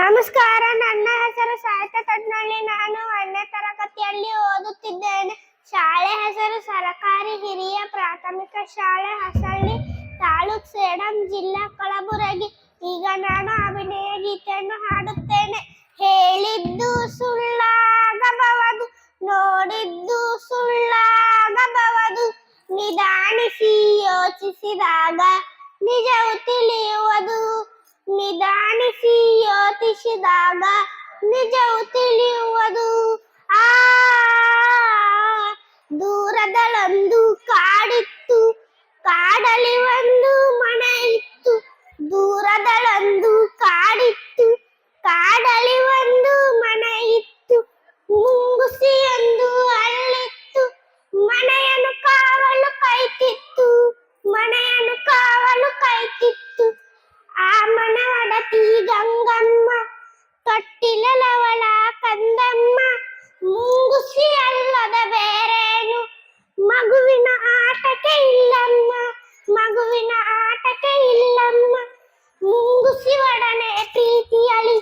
ನಮಸ್ಕಾರ, ನನ್ನ ಹೆಸರು ಸಾಹಿತ್ಯ ತಜ್ಞಳ್ಳಿ ನಾನು ಒಂದನೇ ತರಗತಿಯಲ್ಲಿ ಓದುತ್ತಿದ್ದೇನೆ. ಶಾಲೆ ಹೆಸರು ಸರಕಾರಿ ಹಿರಿಯ ಪ್ರಾಥಮಿಕ ಶಾಲೆ ಹಸಳ್ಳಿ ತಾಲೂಕ್ ಸೇಡಂ ಜಿಲ್ಲಾ ಕಲಬುರಗಿ. ಈಗ ನಾನು ಅಭಿನಯ ಗೀತೆಯನ್ನು ಹಾಡುತ್ತೇನೆ. ಹೇಳಿದ್ದು ಸುಳ್ಳಾಗಬಹುದು ನೋಡಿದ್ದು ಸುಳ್ಳಾಗಬಹುದು ನಿಧಾನಿಸಿ ಯೋಚಿಸಿದಾಗ ನಿಜವು ತಿಳಿಯುವುದು. ನಿಧಾನಿಸಿ ಯೋಚಿಸಿದಾಗ ನಿಜವು ತಿಳಿಯುವುದು. ಆ ದೂರದಲ್ಲೊಂದು ತೊಟ್ಟಿಲವಳ ಕಂದಮ್ಮ, ಮುಂಗುಸಿ ಅಲ್ಲದ ಬೇರೇನು? ಮಗುವಿನ ಆಟಕ್ಕೆ ಇಲ್ಲಮ್ಮ, ಮಗುವಿನ ಆಟಕ್ಕೆ ಇಲ್ಲಮ್ಮ. ಮುಂಗುಸಿ ಒಡನೆ ಪ್ರೀತಿಯಲಿ,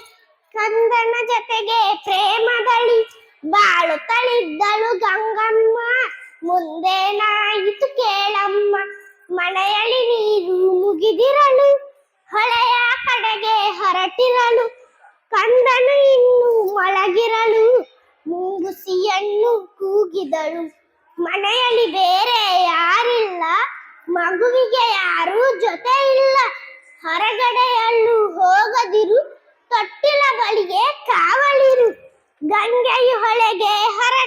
ಕಂದನ ಜೊತೆಗೆ ಪ್ರೇಮದಳಿ ಬಾಳುತ್ತಲಿದ್ದಳು ಗಂಗಮ್ಮ. ಮುಂದೇನಾಯಿತು ಕೇಳಮ್ಮ ಮನೆಯಲ್ಲಿ ನೀರು ಮುಗಿದಿರಲು ಹೊಳೆಯ ಕಡೆಗೆ ಹೊರಟಿರಲು ಕಂದನು ಇನ್ನು ಮಲಗಿರಲು ಮುಂಗುಸಿಯನ್ನು ಕೂಗಿದಳು. ಮನೆಯಲ್ಲಿ ಬೇರೆ ಯಾರಿಲ್ಲ, ಮಗುವಿಗೆ ಯಾರೂ ಜೊತೆ ಇಲ್ಲ ಹೊರಗಡೆಯಲ್ಲೂ ಹೋಗದಿರು, ತೊಟ್ಟಿಲ ಬಳಿಗೆ ಕಾವಲಿರು. ಗಂಗೆಯ ಹೊಳೆಗೆ ಹೊರಟಾಗ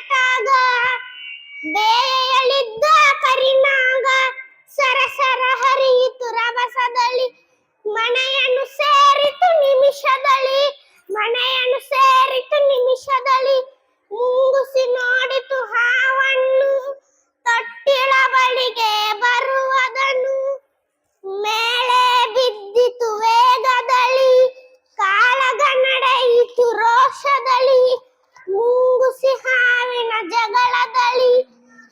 ರೋಷದಲ್ಲಿ ಮುಂಗುಸಿ ಹಾವಿನ ಜಗಳದಲ್ಲಿ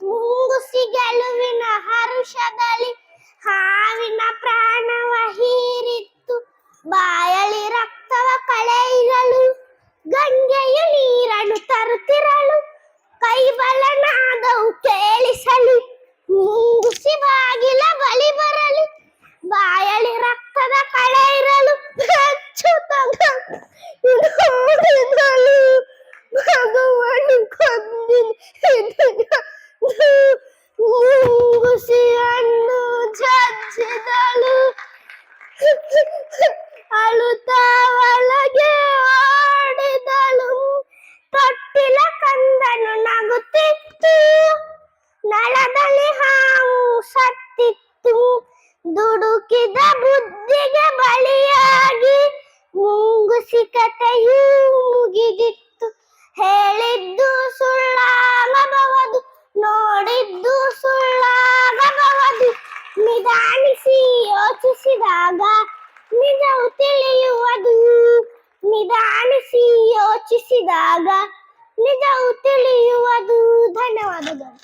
ಮುಂಗುಸಿ ಗೆಲುವಿನ ಹರುಷದಲ್ಲಿ ನಿಧಾನಿಸಿ ಯೋಚಿಸಿದಾಗ ನಿಜವು ತಿಳಿಯುವುದು ಧನ್ಯವಾದಗಳು